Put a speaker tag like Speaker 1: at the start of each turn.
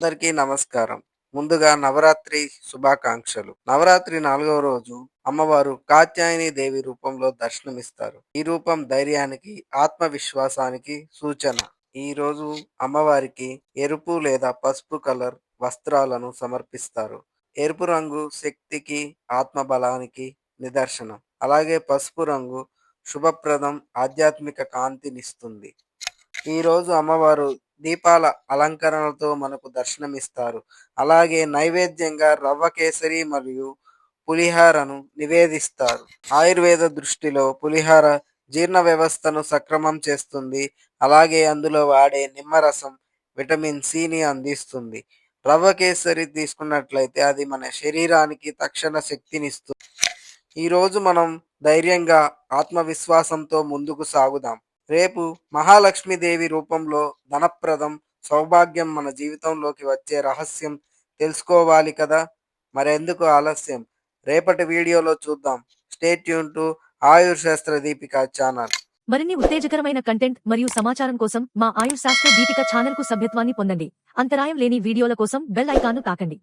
Speaker 1: అందరికీ నమస్కారం. ముందుగా నవరాత్రి శుభాకాంక్షలు. నవరాత్రి నాలుగవ రోజు అమ్మవారు కాత్యాయని దేవి రూపంలో దర్శనమిస్తారు. ఈ రూపం ధైర్యానికి ఆత్మవిశ్వాసానికి సూచన. ఈ రోజు అమ్మవారికి ఎరుపు లేదా పసుపు కలర్ వస్త్రాలను సమర్పిస్తారు. ఎరుపు రంగు శక్తికి ఆత్మబలానికి నిదర్శనం. అలాగే పసుపు రంగు శుభప్రదం ఆధ్యాత్మిక కాంతినిస్తుంది. ఈ రోజు అమ్మవారు దీపాల అలంకరణలతో మనకు దర్శనమిస్తారు. అలాగే నైవేద్యంగా రవ్వ కేసరి మరియు పులిహారను నివేదిస్తారు. ఆయుర్వేద దృష్టిలో పులిహార జీర్ణ వ్యవస్థను సక్రమం చేస్తుంది. అలాగే అందులో వాడే నిమ్మరసం విటమిన్ సిని అందిస్తుంది. రవ్వ కేసరి తీసుకున్నట్లయితే అది మన శరీరానికి తక్షణ శక్తినిస్తుంది. ఈరోజు మనం ధైర్యంగా ఆత్మవిశ్వాసంతో ముందుకు సాగుదాం. రేపు మహాలక్ష్మీదేవి రూపంలో ధనప్రదం సౌభాగ్యం మన జీవితంలోకి వచ్చే రహస్యం తెలుసుకోవాలి కదా? మరెందుకు ఆలస్యం? రేపటి వీడియోలో చూద్దాం. స్టేట్ ట్యూన్ టు ఆయుర్ శాస్త్ర దీపిక ఛానల్.
Speaker 2: మరిన్ని ఉత్తేజకరమైన కంటెంట్ మరియు సమాచారం కోసం మా ఆయుష్ శాస్త్ర దీపిక ఛానల్కు సభ్యత్వాన్ని పొందండి. అంతరాయం లేని వీడియోల కోసం బెల్ ఐకాన్ను తాకండి.